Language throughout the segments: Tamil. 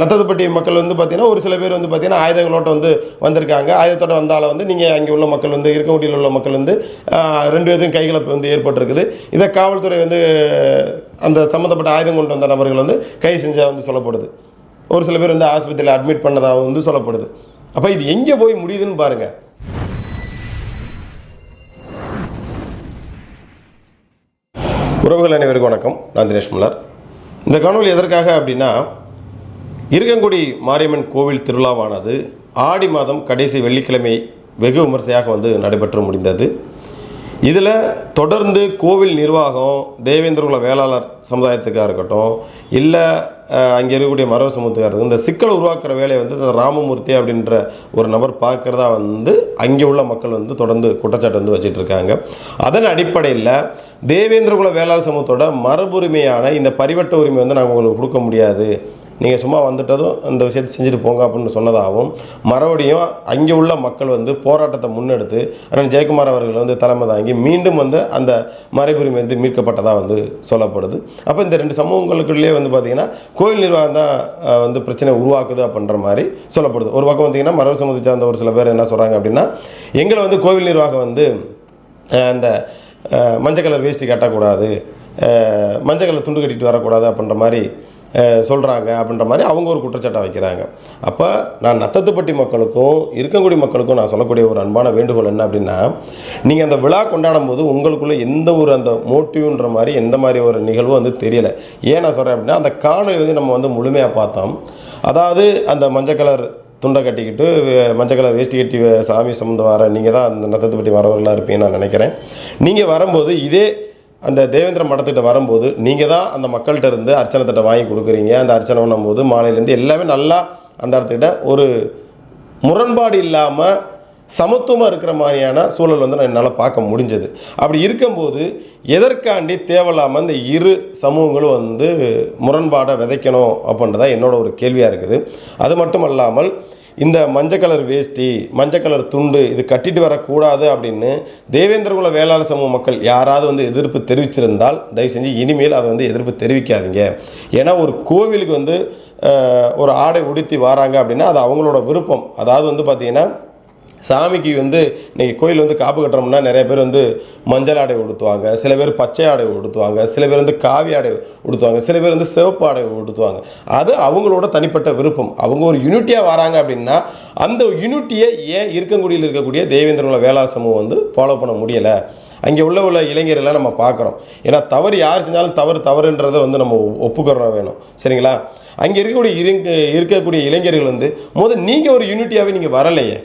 நத்தத்துப்பட்டி மக்கள் வந்து பார்த்தீங்கன்னா ஒரு சில பேர் வந்து பார்த்தீங்கன்னா ஆயுதங்களோட்ட வந்து வந்திருக்காங்க. ஆயுதத்தோட வந்தால் வந்து நீங்கள் அங்கே உள்ள மக்கள் வந்து இருக்கங்குட்டியில் உள்ள மக்கள் வந்து ரெண்டு பேரும் கைகலப்பு வந்து ஏற்பட்டிருக்குது. இதை காவல்துறை வந்து அந்த சம்மந்தப்பட்ட ஆயுதம் கொண்டு வந்த நபர்கள் வந்து கைது செஞ்சால் வந்து சொல்லப்படுது. ஒரு சில பேர் வந்து ஆஸ்பத்திரியில் அட்மிட் பண்ணதாக வந்து சொல்லப்படுது. அப்போ இது எங்கே போய் முடியுதுன்னு பாருங்கள் உறவுகள் அனைவருக்கும் வணக்கம். நான் தினேஷ் மலர் இந்த காணொலி எதற்காக அப்படின்னா இருக்கங்குடி மாரியம்மன் கோவில் திருவிழாவானது ஆடி மாதம் கடைசி வெள்ளிக்கிழமை வெகு விமர்சையாக வந்து நடைபெற்று முடிந்தது. இதில் தொடர்ந்து கோவில் நிர்வாகம் தேவேந்திரகுல வேளாளர் சமுதாயத்துக்காக இருக்கட்டும் இல்லை அங்கே இருக்கக்கூடிய மரபு சமூகத்துக்காக இருக்கட்டும் இந்த சிக்கலை உருவாக்குற வேலையை வந்து இந்த ராமமூர்த்தி அப்படின்ற ஒரு நபர் பார்க்குறதா வந்து அங்கே உள்ள மக்கள் வந்து தொடர்ந்து குற்றச்சாட்டு வந்து வச்சுட்டு இருக்காங்க. அதன் அடிப்படையில் தேவேந்திரகுல வேளாளர் சமூகத்தோட மரபுரிமையான இந்த பரிவட்ட உரிமை வந்து நாங்கள் உங்களுக்கு கொடுக்க முடியாது. நீங்கள் சும்மா வந்துட்டதும் இந்த விஷயத்தை செஞ்சுட்டு போங்க அப்படின்னு சொன்னதாகவும் மறுபடியும் அங்கே உள்ள மக்கள் வந்து போராட்டத்தை முன்னெடுத்து அண்ணன் ஜெயக்குமார் அவர்கள் வந்து தலைமை தாங்கி மீண்டும் வந்து அந்த மறைபுரிமை வந்து மீட்கப்பட்டதாக வந்து சொல்லப்படுது. அப்போ இந்த ரெண்டு சமூகங்களுக்குள்ளே வந்து பார்த்திங்கன்னா கோயில் நிர்வாகம் தான் வந்து பிரச்சனை உருவாக்குது அப்படின்ற மாதிரி சொல்லப்படுது. ஒரு பக்கம் பார்த்திங்கன்னா மரபு சமூகத்தை சார்ந்த ஒரு சில பேர் என்ன சொல்கிறாங்க அப்படின்னா எங்களை வந்து கோவில் நிர்வாகம் வந்து அந்த மஞ்சள் கலர் வேஷ்டி கட்டக்கூடாது மஞ்சள் கலர் துண்டு கட்டிட்டு வரக்கூடாது அப்படின்ற மாதிரி சொல்கிறாங்க அப்படின்ற மாதிரி அவங்க ஒரு குற்றச்சாட்டை வைக்கிறாங்க. அப்போ நான் நத்தத்துப்பட்டி மக்களுக்கும் இருக்கங்குடி மக்களுக்கும் நான் சொல்லக்கூடிய ஒரு அன்பான வேண்டுகோள் என்ன அப்படின்னா நீங்கள் அந்த விழா கொண்டாடும் போது உங்களுக்குள்ளே எந்த ஒரு அந்த மோட்டிவ்ன்ற மாதிரி எந்த மாதிரி ஒரு நிகழ்வு வந்து தெரியலை. ஏன் நான் சொல்கிறேன் அப்படின்னா அந்த காணொலி வந்து நம்ம வந்து முழுமையாக பார்த்தோம். அதாவது அந்த மஞ்சள் கலர் துண்டை கட்டிக்கிட்டு மஞ்சள் கலர் வேஷ்டி கட்டி சாமி சுமந்து வர நீங்கள் தான் அந்த நத்தத்துப்பட்டி வரவர்களாக இருப்பீங்கன்னு நான் நினைக்கிறேன். நீங்கள் வரும்போது இதே அந்த தேவேந்திர மடத்திட்ட வரும்போது நீங்கள் தான் அந்த மக்கள்கிட்ட இருந்து அர்ச்சனை தட்டை வாங்கி கொடுக்குறீங்க. அந்த அர்ச்சனை பண்ணும்போது மாலையிலேருந்து எல்லாமே நல்லா அந்த இடத்துக்கிட்ட ஒரு முரண்பாடு இல்லாமல் சமத்துவமாக இருக்கிற மாதிரியான சூழல் வந்து நான் என்னால் பார்க்க முடிஞ்சது. அப்படி இருக்கும்போது எதற்காண்டி தேவையில்லாமல் இந்த இரு சமூகங்களும் வந்து முரண்பாடை விதைக்கணும் அப்படின்றதான் என்னோட ஒரு கேள்வியாக இருக்குது. அது மட்டும் அல்லாமல் இந்த மஞ்சள் கலர் வேஷ்டி மஞ்சள் கலர் துண்டு இது கட்டிட்டு வரக்கூடாது அப்படின்னு தேவேந்திரகுல வேளாளர் சமூக மக்கள் யாராவது வந்து எதிர்ப்பு தெரிவிச்சிருந்தால் தயவு செஞ்சு இனிமேல் அதை வந்து எதிர்ப்பு தெரிவிக்காதீங்க. ஏன்னா ஒரு கோவிலுக்கு வந்து ஒரு ஆடை உடுத்தி வராங்க அப்படின்னா அது அவங்களோட விருப்பம். அதாவது வந்து பார்த்திங்கன்னா சாமிக்கு வந்து இன்றைக்கி கோயில் வந்து காப்பு கட்டுறோம்னா நிறைய பேர் வந்து மஞ்சள் ஆடை உடுத்துவாங்க. சில பேர் பச்சை ஆடை உடுத்துவாங்க. சில பேர் வந்து காவி ஆடை உடுத்துவாங்க. சில பேர் வந்து சிவப்பு ஆடை உடுத்துவாங்க. அது அவங்களோட தனிப்பட்ட விருப்பம். அவங்க ஒரு யூனிட்டியாக வராங்க அப்படின்னா அந்த யூனிட்டியை ஏன் இருக்கங்குடியில் இருக்கக்கூடிய தேவேந்திரகுல வேளாண் சமூகம் வந்து ஃபாலோ பண்ண முடியலை. அங்கே உள்ள உள்ள இளைஞர்கள்லாம் நம்ம பார்க்குறோம். ஏன்னா தவறு யார் செஞ்சாலும் தவறு தவறுன்றதை வந்து நம்ம ஒப்புக்கிறோம் வேணும். சரிங்களா? அங்கே இருக்கக்கூடிய இருங்க இருக்கக்கூடிய இளைஞர்கள் வந்து முதல் நீங்கள் ஒரு யூனிட்டியாகவே நீங்கள் வரலையே.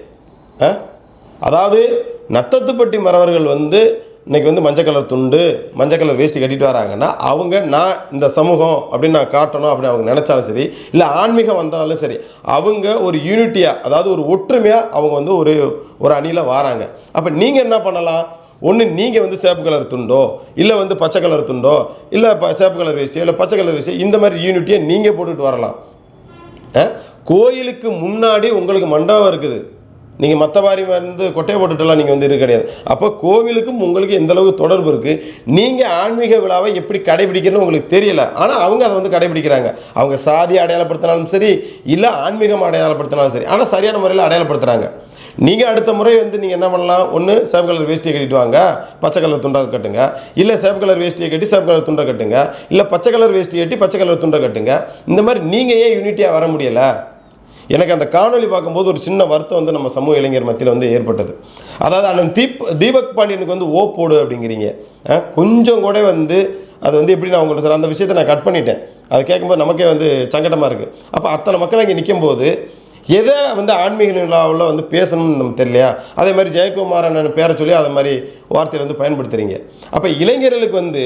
அதாவது நத்தத்துப்பட்டி மறவர்கள் வந்து இன்னைக்கு வந்து மஞ்சள் கலர் துண்டு மஞ்சள் கலர் வேஷ்டி கட்டிட்டு வராங்கன்னா அவங்க நான் இந்த சமூகம் அப்படின்னு நான் காட்டணும் அப்படின்னு அவங்க நினச்சாலும் சரி இல்லை ஆன்மீகம் வந்தாலும் சரி அவங்க ஒரு யூனிட்டியாக அதாவது ஒரு ஒற்றுமையாக அவங்க வந்து ஒரு ஒரு அணியில் வராங்க. அப்போ நீங்கள் என்ன பண்ணலாம்? ஒன்று நீங்கள் வந்து சேப்பு கலர் துண்டோ இல்லை வந்து பச்சை கலர் துண்டோ இல்லை ப சேப்பு கலர் வேஷ்டியோ இல்லை பச்சை கலர் வேஷ்டி இந்த மாதிரி யூனிட்டியை நீங்கள் போட்டுட்டு வரலாம். ஆ? கோயிலுக்கு முன்னாடி உங்களுக்கு மண்டபம் இருக்குது. நீங்கள் மற்ற மாதிரி வந்து கொட்டையை போட்டுட்டெல்லாம் நீங்கள் வந்து இருக்க கிடையாது. அப்போ கோவிலுக்கும் உங்களுக்கு எந்த தொடர்பு இருக்குது நீங்கள் ஆன்மீக விழாவை எப்படி கடைபிடிக்கணும்னு உங்களுக்கு தெரியல. ஆனால் அவங்க அதை வந்து கடைபிடிக்கிறாங்க. அவங்க சாதி அடையாளப்படுத்தினாலும் சரி இல்லை ஆன்மீகம் அடையாளப்படுத்தினாலும் சரி. ஆனால் சரியான முறையில் அடையாளப்படுத்துகிறாங்க நீங்கள் அடுத்த முறை வந்து நீங்கள் என்ன பண்ணலாம்? ஒன்று சேவ் கலர் வேஷ்டியை கட்டிட்டு வாங்க. பச்சை கலர் துண்டை கட்டுங்க. இல்லை சேவ் கலர் வேஷ்டியை கட்டி சேவ் கலர் துண்டை கட்டுங்க. இல்லை பச்சை கலர் வேஷ்டி கட்டி பச்சை கலர் துண்டை கட்டுங்க. இந்த மாதிரி நீங்கள் ஏன் யூனிட்டியாக வர முடியலை? எனக்கு அந்த காணொளி பார்க்கும்போது ஒரு சின்ன வருத்தம் வந்து நம்ம சமூக இளைஞர் மத்தியில் வந்து ஏற்பட்டது. அதாவது அண்ணன் தீப் தீபக் பாண்டியனுக்கு வந்து ஓ போடு அப்படிங்கிறீங்க. ஆ, கொஞ்சம் கூட வந்து அது வந்து எப்படி நான் உங்கள்கிட்ட சொல்ல அந்த விஷயத்தை நான் கட் பண்ணிட்டேன். அதை கேட்கும்போது நமக்கே வந்து சங்கடமாக இருக்குது அப்போ அத்தனை மக்கள் அங்கே நிற்கும்போது எதை வந்து ஆன்மீக விழாவில் வந்து பேசணும்னு நமக்கு தெரியலையா? அதே மாதிரி ஜெயக்குமார் அண்ணன் பேரை சொல்லி அதை மாதிரி வார்த்தையில் வந்து பயன்படுத்துகிறீங்க அப்போ இளைஞர்களுக்கு வந்து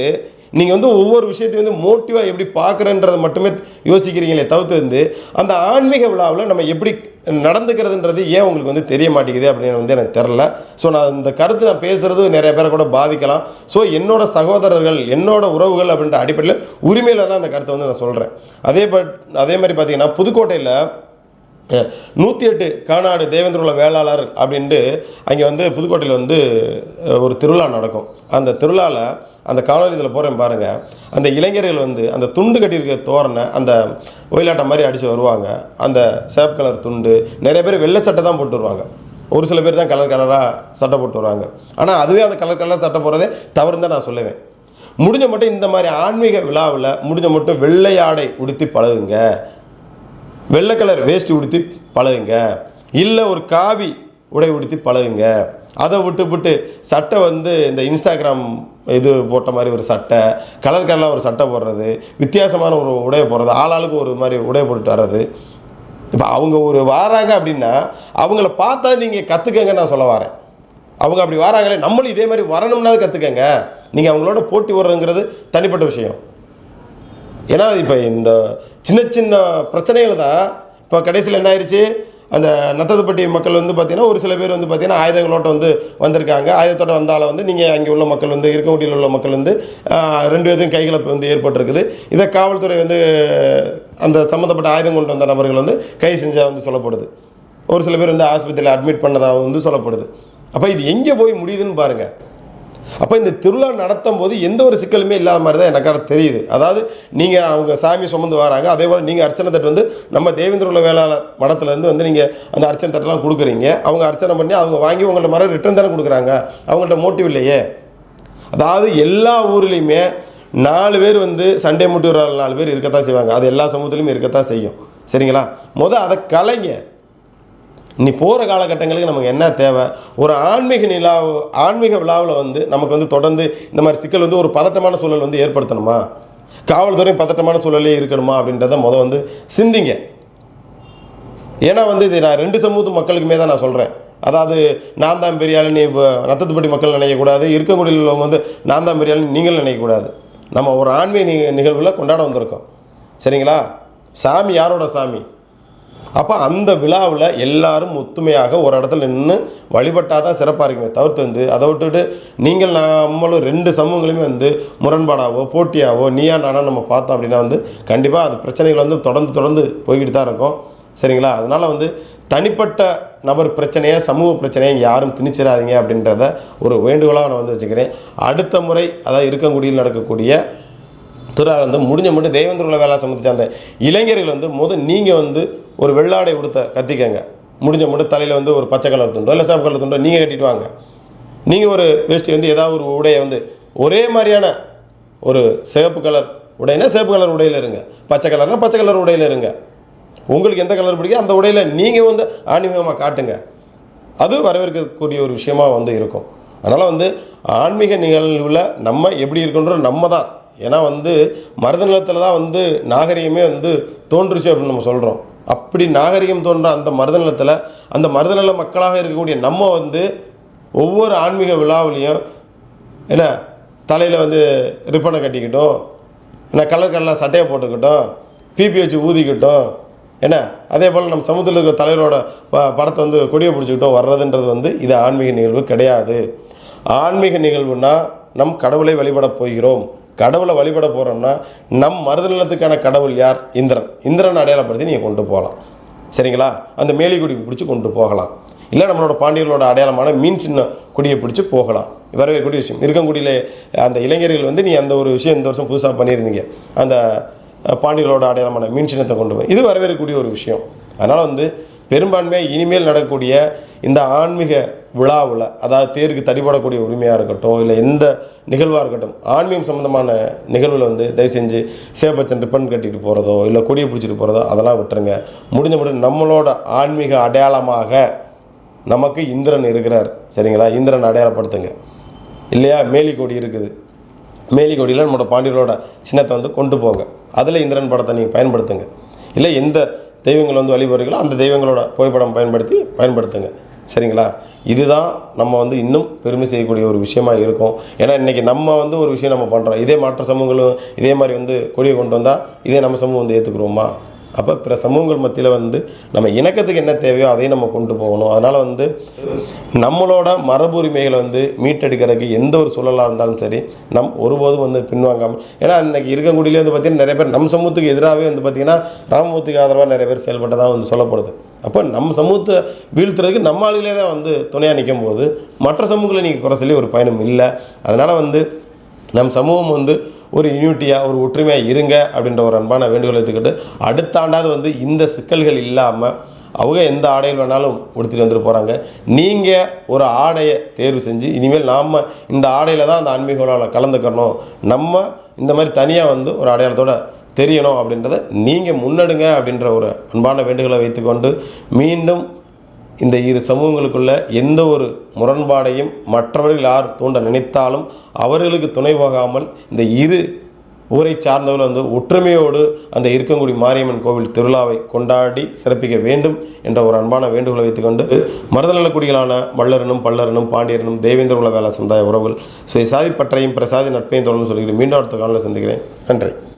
நீங்கள் வந்து ஒவ்வொரு விஷயத்தையும் வந்து மோட்டிவாக எப்படி பார்க்குறன்றதை மட்டுமே யோசிக்கிறீங்களே தவிர்த்து வந்து அந்த ஆன்மீக விழாவில் நம்ம எப்படி நடந்துக்கிறதுன்றது ஏன் உங்களுக்கு வந்து தெரிய மாட்டேங்குது அப்படின்னு வந்து எனக்கு தெரில ஸோ நான் இந்த கருத்து நான் பேசுகிறது நிறைய பேரை கூட பாதிக்கலாம். ஸோ என்னோடய சகோதரர்கள் என்னோடய உறவுகள் அப்படின்ற அடிப்படையில் உரிமையில் தான் அந்த கருத்தை வந்து நான் சொல்கிறேன் அதே பட் அதே மாதிரி பார்த்தீங்கன்னா புதுக்கோட்டையில் நூற்றி எட்டு காணாடு தேவேந்திரகுல வேளாளர் அப்படின்ட்டு அங்கே வந்து புதுக்கோட்டையில் வந்து ஒரு திருவிழா நடக்கும். அந்த திருவிழாவில் அந்த காணொலி இதில் போகிறேன் பாருங்கள் அந்த இளைஞர்கள் வந்து அந்த துண்டு கட்டியிருக்க தோரணை அந்த ஒயிலாட்டம் மாதிரி அடித்து வருவாங்க. அந்த சேப் கலர் துண்டு நிறைய பேர் வெள்ளை சட்டை தான் போட்டு வருவாங்க. ஒரு சில பேர் தான் கலர் கலராக சட்டை போட்டு வருவாங்க. ஆனால் அதுவே அந்த கலர் கலராக சட்டை போடுறதே தவறுன்னு தான் நான் சொல்லுவேன். முடிஞ்ச மட்டும் இந்த மாதிரி ஆன்மீக விழாவில் முடிஞ்ச மட்டும் வெள்ளை ஆடை உடுத்தி பழகுங்க. வெள்ளை கலர் வேஷ்டி உடுத்தி பழகுங்க. இல்லை ஒரு காவி உடை உடுத்தி பழகுங்க. அதை விட்டு விட்டு சட்டை வந்து இந்த இன்ஸ்டாகிராம் இது போட்ட மாதிரி ஒரு சட்டை கலர் கலராக ஒரு சட்டை போடுறது வித்தியாசமான ஒரு உடையை போடுறது ஆளாளுக்கு ஒரு மாதிரி உடையை போட்டுட்டு வர்றது. இப்போ அவங்க ஒரு வாராங்க அப்படின்னா அவங்கள பார்த்தா நீங்கள் கற்றுக்கங்க நான் சொல்ல வரேன். அவங்க அப்படி வராங்களே நம்மளும் இதே மாதிரி வரணும்னாவது கற்றுக்கங்க நீங்கள் அவங்களோட போட்டி வர்றதுங்கிறது தனிப்பட்ட விஷயம். ஏன்னா இப்போ இந்த சின்ன சின்ன பிரச்சனைகள் தான் இப்போ கடைசியில் என்ன ஆயிடுச்சு அந்த நத்தத்துப்பட்டி மக்கள் வந்து பார்த்தீங்கன்னா ஒரு சில பேர் வந்து பார்த்தீங்கன்னா ஆயுதங்களோட்ட வந்து வந்திருக்காங்க. ஆயுதத்தோட வந்தால வந்து நீங்கள் அங்கே உள்ள மக்கள் வந்து இருக்கங்குடியில் உள்ள மக்கள் வந்து ரெண்டு பேர்த்தையும் கைகலப்பு வந்து ஏற்பட்டிருக்குது. இதை காவல்துறை வந்து அந்த சம்மந்தப்பட்ட ஆயுதம் கொண்டு வந்த நபர்கள் வந்து கை செஞ்சால் வந்து சொல்லப்படுது. ஒரு சில பேர் வந்து ஆஸ்பத்திரியில் அட்மிட் பண்ணதாக வந்து சொல்லப்படுது. அப்போ இது எங்கே போய் முடியுதுன்னு பாருங்கள் அப்போ இந்த திருவிழா நடத்தும் போது எந்த ஒரு சிக்கலுமே இல்லாத மாதிரி தான் எனக்காக தெரியுது. அதாவது நீங்கள் அவங்க சாமி சுமந்து வராங்க அதே போல் நீங்கள் அர்ச்சனை தட்டு வந்து நம்ம தேவேந்திர உள்ள வேளாளர் மடத்துலேருந்து வந்து நீங்கள் அந்த அர்ச்சனை தட்டெல்லாம் கொடுக்குறீங்க. அவங்க அர்ச்சனை பண்ணி அவங்க வாங்கி உங்கள்ட்ட மரம் ரிட்டர்ன் தானே கொடுக்குறாங்க. அவங்கள்ட்ட மோட்டிவ் இல்லையே. அதாவது எல்லா ஊர்லேயுமே நாலு பேர் வந்து சண்டே மூட்டி வர நாலு பேர் இருக்கத்தான் செய்வாங்க. அது எல்லா சமூகத்துலேயுமே இருக்கத்தான் செய்யும். சரிங்களா? முத அதை கலைங்க. நீ போகிற காலகட்டங்களுக்கு நமக்கு என்ன தேவை? ஒரு ஆன்மீக நிலா ஆன்மீக விழாவில் வந்து நமக்கு வந்து தொடர்ந்து இந்த மாதிரி சிக்கல் வந்து ஒரு பதட்டமான சூழல் வந்து ஏற்படுத்தணுமா? காவல்துறையும் பதட்டமான சூழலே இருக்கணுமா அப்படின்றத மொதல் வந்து சிந்திங்க. ஏன்னா வந்து இது நான் ரெண்டு சமூகத்து மக்களுக்குமே தான் நான் சொல்கிறேன் அதாவது நான் தான் பெரிய நீ இப்போ நத்தத்துப்பட்டி மக்கள் நினைக்கக்கூடாது. இருக்கங்குடியில் உள்ளவங்க வந்து நான் தான் பெரிய நீங்களும் நினைக்கக்கூடாது. நம்ம ஒரு ஆன்மீக நிகழ்வில் கொண்டாட வந்திருக்கோம். சரிங்களா? சாமி யாரோட சாமி? அப்போ அந்த விழாவில் எல்லாரும் ஒத்துமையாக ஒரு இடத்துல நின்று வழிபட்டால் தான் சிறப்பாக இருக்குமே தவிர்த்து வந்து அதை விட்டுட்டு நீங்கள் நம்மளும் ரெண்டு சமூகங்களுமே வந்து முரண்பாடாவோ போட்டியாவோ நீயா நானா நம்ம பார்த்தோம் அப்படின்னா வந்து கண்டிப்பாக அது பிரச்சனைகள் வந்து தொடர்ந்து தொடர்ந்து போய்கிட்டு தான் இருக்கும். சரிங்களா? அதனால் வந்து தனிப்பட்ட நபர் பிரச்சனையை சமூக பிரச்சனையை யாரும் திணிச்சிடாதீங்க அப்படின்றத ஒரு வேண்டுகோளாக நான் வந்து வச்சுக்கிறேன். அடுத்த முறை அதாவது இருக்கங்குடியில் நடக்கக்கூடிய திருவிழா வந்து முடிஞ்ச மட்டும் தெய்வந்திர உள்ள வேலை சம்மந்திச்ச அந்த இளைஞர்கள் வந்து முதல் நீங்கள் வந்து ஒரு வெள்ளாடை உடுத்த கத்திக்கங்க. முடிஞ்ச மட்டும் தலையில் வந்து ஒரு பச்சை கலர் துண்டோ இல்லை சாப்பு கலர் துண்டோ நீங்கள் கட்டிட்டு வாங்க. நீங்கள் ஒரு வேஷ்டி வந்து ஏதாவது ஒரு உடையை வந்து ஒரே மாதிரியான ஒரு சிகப்பு கலர் உடைனா சிவப்பு கலர் உடையில் இருங்க. பச்சை கலர்னால் பச்சை கலர் உடையில் இருங்க. உங்களுக்கு எந்த கலர் பிடிக்கும் அந்த உடையில் நீங்கள் வந்து ஆன்மீகமாக காட்டுங்க. அது வரவேற்கக்கூடிய ஒரு விஷயமாக வந்து இருக்கும். அதனால் வந்து ஆன்மீக நிகழ்வில் நம்ம எப்படி இருக்கணுன்ற நம்ம தான் ஏன்னா வந்து மருத நிலத்தில் தான் வந்து நாகரிகமே வந்து தோன்றுச்சு அப்படின்னு நம்ம சொல்கிறோம் அப்படி நாகரிகம் தோன்ற அந்த மருத நிலத்தில் அந்த மருத நில மக்களாக இருக்கக்கூடிய நம்ம வந்து ஒவ்வொரு ஆன்மீக விழாவிலையும் என்ன தலையில் வந்து ரிப்பனை கட்டிக்கிட்டோம் என்ன கலர் கலராக சட்டையை போட்டுக்கிட்டோம் பிபி வச்சு ஊதிக்கிட்டோம் என்ன அதே போல் நம்ம சமூகத்தில் இருக்கிற தலைவரோட ப படத்தை வந்து கொடியை பிடிச்சிக்கிட்டோம் வர்றதுன்றது வந்து இது ஆன்மீக நிகழ்வு கிடையாது. ஆன்மீக நிகழ்வுனா நம் கடவுளை வழிபட போகிறோம். கடவுளை வழிபட போகிறோம்னா நம் மருத நிலத்துக்கான கடவுள் யார்? இந்திரன். இந்திரன் அடையாளப்படுத்தி நீங்கள் கொண்டு போகலாம். சரிங்களா? அந்த மேலிக்குடிக்கு பிடிச்சி கொண்டு போகலாம். இல்லை நம்மளோட பாண்டியர்களோட அடையாளமான மீன் சின்ன குடியை பிடிச்சி போகலாம். வரவேற்கக்கூடிய விஷயம். இருக்கங்குடியில் அந்த இளைஞர்கள் வந்து நீ அந்த ஒரு விஷயம் இந்த வருஷம் புதுசாக பண்ணியிருந்தீங்க. அந்த பாண்டியர்களோட அடையாளமான மீன் சின்னத்தை கொண்டு போய். இது வரவேற்கக்கூடிய ஒரு விஷயம். அதனால் வந்து பெரும்பான்மையாக இனிமேல் நடக்கக்கூடிய இந்த ஆன்மீக விழாவில் அதாவது தேருக்கு தடிபடக்கூடிய உரிமையாக இருக்கட்டும் இல்லை எந்த நிகழ்வாக இருக்கட்டும் ஆன்மீகம் சம்மந்தமான நிகழ்வில் வந்து தயவு செஞ்சு சேவச்சன் ரிப்பன் கட்டிட்டு போகிறதோ இல்லை கொடியை பிடிச்சிட்டு போகிறதோ அதெல்லாம் விட்டுருங்க. முடிஞ்ச முடியும் நம்மளோட ஆன்மீக அடையாளமாக நமக்கு இந்திரன் இருக்கிறார். சரிங்களா? இந்திரன் அடையாளப்படுத்துங்க. இல்லையா? மேலி கொடி இருக்குது. மேலி கொடியில் நம்மளோட பாண்டியரோட சின்னத்தை வந்து கொண்டு போங்க. அதில் இந்திரன் படத்தை நீங்கள் பயன்படுத்துங்க. இல்லை எந்த தெய்வங்கள் வந்து வழிபடுறீங்களோ அந்த தெய்வங்களோட புகைப்படம் பயன்படுத்தி பயன்படுத்துங்க. சரிங்களா? இதுதான் நம்ம வந்து இன்னும் பெருமை செய்யக்கூடிய ஒரு விஷயமா இருக்கும். ஏன்னா இன்றைக்கி நம்ம வந்து ஒரு விஷயம் நம்ம பண்ணுறோம் இதே மாற்ற சமூகங்களும் இதே மாதிரி வந்து கொடியை கொண்டு வந்தால் இதே நம்ம சமூகம் வந்து ஏற்றுக்குறோமா அப்போ பிற சமூகங்கள் மத்தியில் வந்து நம்ம இணக்கத்துக்கு என்ன தேவையோ அதையும் நம்ம கொண்டு போகணும். அதனால் வந்து நம்மளோட மரபுரிமைகளை வந்து மீட்டெடுக்கிறதுக்கு எந்த ஒரு சூழலாக இருந்தாலும் சரி நம் ஒருபோதும் வந்து பின்வாங்காமல் ஏன்னா இன்னைக்கு இருக்கக்கூடியிலே வந்து பார்த்திங்கன்னா நிறைய பேர் நம் சமூகத்துக்கு எதிராகவே வந்து பார்த்திங்கன்னா ராமமூர்த்திக்கு ஆதரவாக நிறைய பேர் செயல்பட்டதாக வந்து சொல்லப்படுது. அப்போ நம்ம சமூகத்தை வீழ்த்துறதுக்கு நம்ம ஆளுகளே தான் வந்து துணையாக நிற்கும் போது மற்ற சமூகங்களை நீங்கள் குறை சொல்லி ஒரு பயணம் இல்லை. அதனால் வந்து நம் சமூகம் வந்து ஒரு யூனிட்டியாக ஒரு ஒற்றுமையாக இருங்க அப்படின்ற ஒரு அன்பான வேண்டுகோள் எடுத்துக்கிட்டு அடுத்த ஆண்டாவது வந்து இந்த சிக்கல்கள் இல்லாமல் அவங்க எந்த ஆடையில் வேணாலும் உடுத்திட்டு வந்துட்டு போகிறாங்க நீங்கள் ஒரு ஆடையை தேர்வு செஞ்சு இனிமேல் நாம் இந்த ஆடையில் தான் அந்த ஆன்மீக கலந்துக்கணும். நம்ம இந்த மாதிரி தனியாக வந்து ஒரு அடையாளத்தோட தெரியணும் அப்படின்றத நீங்கள் முன்னெடுங்க அப்படின்ற ஒரு அன்பான வேண்டுகோளை வைத்துக்கொண்டு மீண்டும் இந்த இரு சமூகங்களுக்குள்ள எந்த ஒரு முரண்பாடையும் மற்றவர்கள் யார் தூண்ட நினைத்தாலும் அவர்களுக்கு துணை போகாமல் இந்த இரு ஊரை சார்ந்தவர்கள் வந்து ஒற்றுமையோடு அந்த இருக்கங்குடி மாரியம்மன் கோவில் திருவிழாவை கொண்டாடி சிறப்பிக்க வேண்டும் என்ற ஒரு அன்பான வேண்டுகோளை வைத்துக்கொண்டு மருதநலக்குடிகளான வள்ளரனும் பல்லரனும் பாண்டியரனும் தேவேந்திர குல வேலை சமுதாய உறவுகள் ஸோ சாதி பற்றையும் பிரசாதி நட்பையும் தொடர்ந்து சொல்கிறேன் மீண்டும் அடுத்த காலையில் சந்திக்கிறேன். நன்றி.